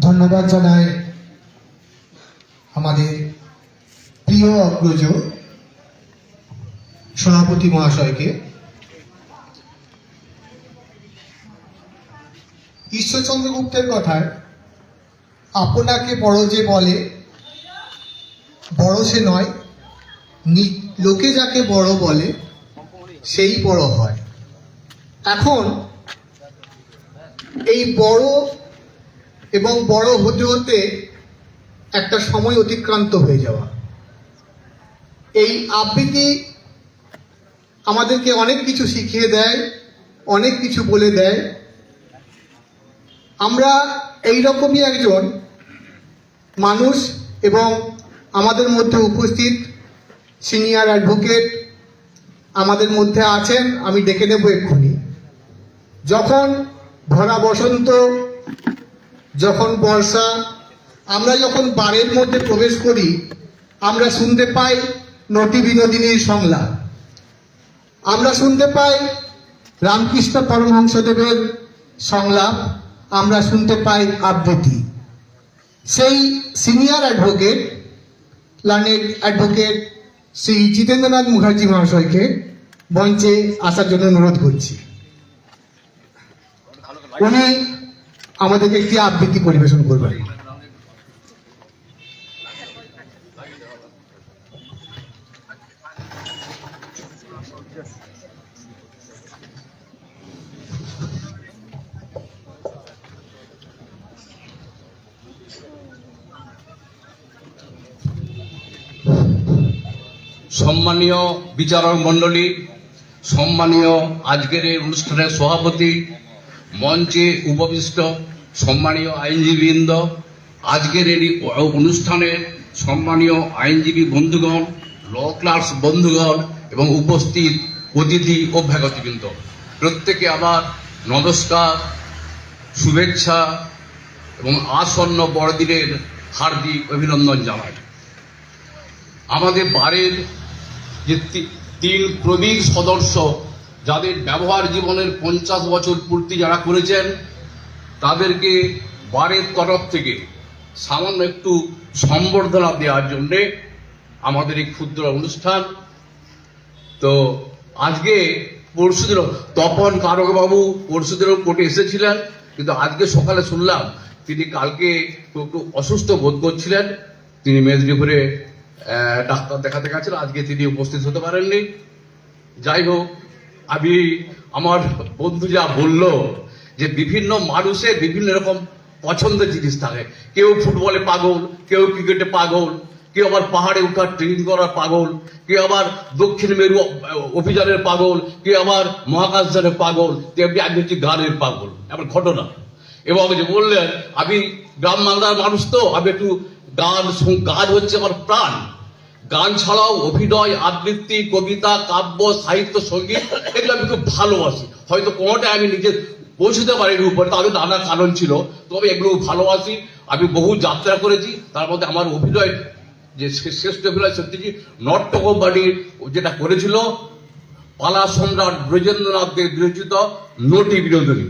ধন্যবাদ জানাই আমাদের প্রিয় অগ্রজ সভাপতি মহাশয়কে। ঈশ্বরচন্দ্র গুপ্তের কথায়, আপনাকে বড় যে বলে, বড় সে নয় লোকে যাকে বড় বলে, সেই বড় হয়। এখন এই বড় এবং বড় হতে হতে একটা সময় অতিক্রান্ত হয়ে যাওয়া। এই আবৃত্তি আমাদেরকে অনেক কিছু শিখিয়ে দেয়, অনেক কিছু বলে দেয়। আমরা এই রকমই একজন মানুষ এবং আমাদের মধ্যে উপস্থিত সিনিয়র অ্যাডভোকেট আমাদের মধ্যে আছেন, আমি ডেকে নেব এক্ষুনি। যখন ভরা বসন্ত, যখন বর্ষা, আমরা যখন বারের মধ্যে প্রবেশ করি, আমরা শুনতে পাই নটি বিনোদিনীর সংলাপ। আমরা শুনতে পাই রামকৃষ্ণ পরমহংসদেবের সংলাপ, আমরা শুনতে পাই আবৃত্তি। সেই senior advocate, learned advocate Shri Jitendranath Mukherjee মহাশয়কে মঞ্চে আসার জন্য অনুরোধ করছি। উনি আমাদেরকে একটি আবৃত্তি পরিবেশন করবেন। সম্মানীয় বিচারক মণ্ডলী সম্মানীয় আজকের এই অনুষ্ঠানের সভাপতি মঞ্চে উপবিষ্ট সম্মানীয় আইনজীবীবৃন্দ। আজকের এই অনুষ্ঠানে সম্মানীয় আইনজীবী বন্ধুগণ, ল ক্লাস বন্ধুগণ এবং উপস্থিত অতিথি ও অভ্যাগতবৃন্দ। প্রত্যেকে আমার নমস্কার, শুভেচ্ছা এবং আসন্ন বড়দিনের হার্দিক অভিনন্দন জানাই। আমাদের বারের যে তিন প্রবীণ সদস্য যাদের ব্যবহার জীবনের পঞ্চাশ বছর পূর্তি যারা করেছেন, তাদেরকে বারের তরফ থেকে সামান্য একটু সম্বর্ধনা দেওয়ার জন্যে আমাদের এই ক্ষুদ্র অনুষ্ঠান। তো আজকে পরশুদিন তপন কারকবাবু পরশুদিনও কোর্টে এসেছিলেন, কিন্তু আজকে সকালে শুনলাম তিনি কালকে একটু অসুস্থ বোধ করছিলেন। তিনি মেদিনীপুরে ডাক্তার দেখাতে গেছেন আজকে তিনি উপস্থিত হতে পারেননি। যাই হোক আমি আমার বন্ধু যা বলল যে বিভিন্ন মানুষের বিভিন্ন রকম পছন্দের জিনিস থাকে। কেউ ফুটবলে পাগল, কেউ ক্রিকেটে পাগল, কেউ আবার পাহাড়ে উঠার ট্রেনিং করার পাগল, কেউ আবার দক্ষিণ মেরু অভিযানের পাগল, কেউ আবার মহাকাশযানের পাগল তেমনি আমি হচ্ছি গানের পাগল। এমন ঘটনা। এবং যে বললেন, আমি গ্রাম বাংলার মানুষ তো, আমি একটু গান গান হচ্ছে আমার প্রাণ। গান ছাড়াও অভিনয়, আবৃত্তি, কবিতা, কাব্য, সাহিত্য, সংগীত, এগুলো আমি খুব ভালোবাসি। হয়তো কোনোটা আমি নিজে পৌঁছতে পারিনি উপরে তাদের নানা কারণ ছিল। তবে এগুলো ভালোবাসি। আমি বহু যাত্রা করেছি। তার মধ্যে আমার অভিনয় যে শ্রেষ্ঠ অভিনয় সত্যি নট্য কোম্পানি যেটা করেছিল, পালা সম্রাট ব্রজেন্দ্রনাথ দেব বিরচিত নটি বিনোদনী।